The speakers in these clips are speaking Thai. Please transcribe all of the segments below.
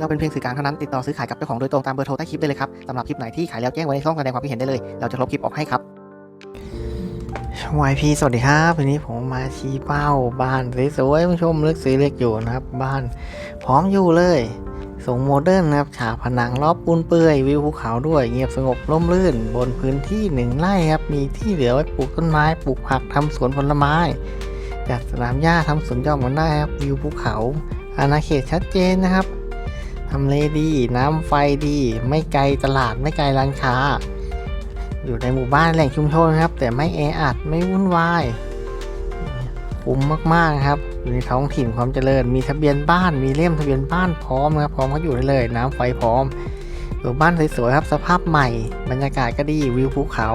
เราเป็นเพียงสื่อกลางเท่านั้นติดต่อซื้อขายกับเจ้าของโดยตรงตามเบอร์โทรใต้คลิปได้เลยครับสำหรับคลิปไหนที่ขายแล้วแจ้งไว้ในช่องแสดงความคิดเห็นได้เลย เราจะลบคลิปออกให้ครับวายพีสวัสดีครับวันนี้ผมมาชี้เป้าบ้านสวยๆผู้ชมเลือกซื้อเลือกอยู่นะครับ บ้านพร้อมอยู่เลยทรงโมเดิร์นนะครับฉากผนังรอบปูนเปื่อยวิวภูเขาด้วยเงียบสงบร่มรื่น บนพื้นที่หนึ่งไร่ครับ มีที่เหลือไว้ปลูกต้นไม้ปลูกผักทำสวนผลไม้ จัดสนามหญ้าทำสวนหย่อมกันได้ครับวิวภูเขา อาณาเขตชัดเจนนะครับ ทำเลดี น้ำไฟดี ไม่ไกลตลาดไม่ไกลร้านค้า อยู่ในหมู่บ้านแหล่งชุมชนครับ แต่ไม่แออัดไม่วุ่นวายคุ้มมากๆครับ อยู่ในท้องถิ่นความเจริญ มีทะเบียนบ้านมีเล่มทะเบียนบ้านพร้อมนะครับพร้อมก็อยู่ได้เลย น้ำไฟพร้อมอยู่บ้านสวยๆครับสภาพใหม่ บรรยากาศก็ดีวิวภูเขา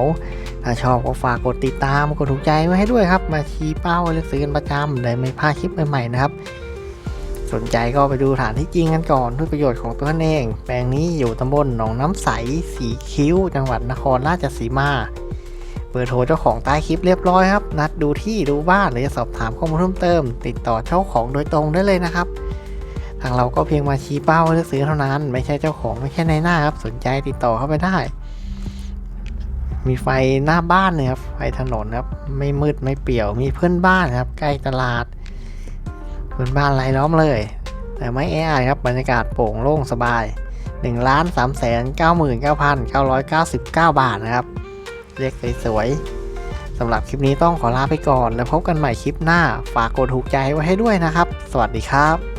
ถ้าชอบก็ฝากกดติดตามกดถูกใจไว้ให้ด้วยครับ มาชี้เป้าเลือกซื้อกันประจำเลยไม่พลาดคลิปใหม่ๆนะครับ สนใจก็ไปดูฐานที่จริงกันก่อนเพื่อประโยชน์ของตัวท่านเอง แปลงนี้อยู่ตำบลหนองน้ำใส สีคิ้ว จังหวัดนครราชสีมา เบอร์โทรเจ้าของใต้คลิปเรียบร้อยครับ นัดดูที่ดูบ้านหรือจะสอบถามข้อมูลเพิ่มเติม ติดต่อเจ้าของโดยตรงได้เลยนะครับ ทางเราก็เพียงมาชี้เป้าเลือกซื้อเท่านั้น ไม่ใช่เจ้าของไม่ใช่ในหน้าครับ สนใจติดต่อเข้าไปได้ มีไฟหน้าบ้านเลยครับไฟถนนครับ ไม่มืดไม่เปี่ยว มีเพื่อนบ้านครับ ใกล้ตลาด พื้นบ้านไร้ล้อมเลย แต่ไม่แออัดครับบรรยากาศโปร่งโล่งสบาย1ล้าน3แสน99,999 บาทนะครับเรียกสวยๆสำหรับคลิปนี้ต้องขอลาไปก่อน แล้วพบกันใหม่คลิปหน้า ฝากกดถูกใจไว้ให้ด้วยนะครับ สวัสดีครับ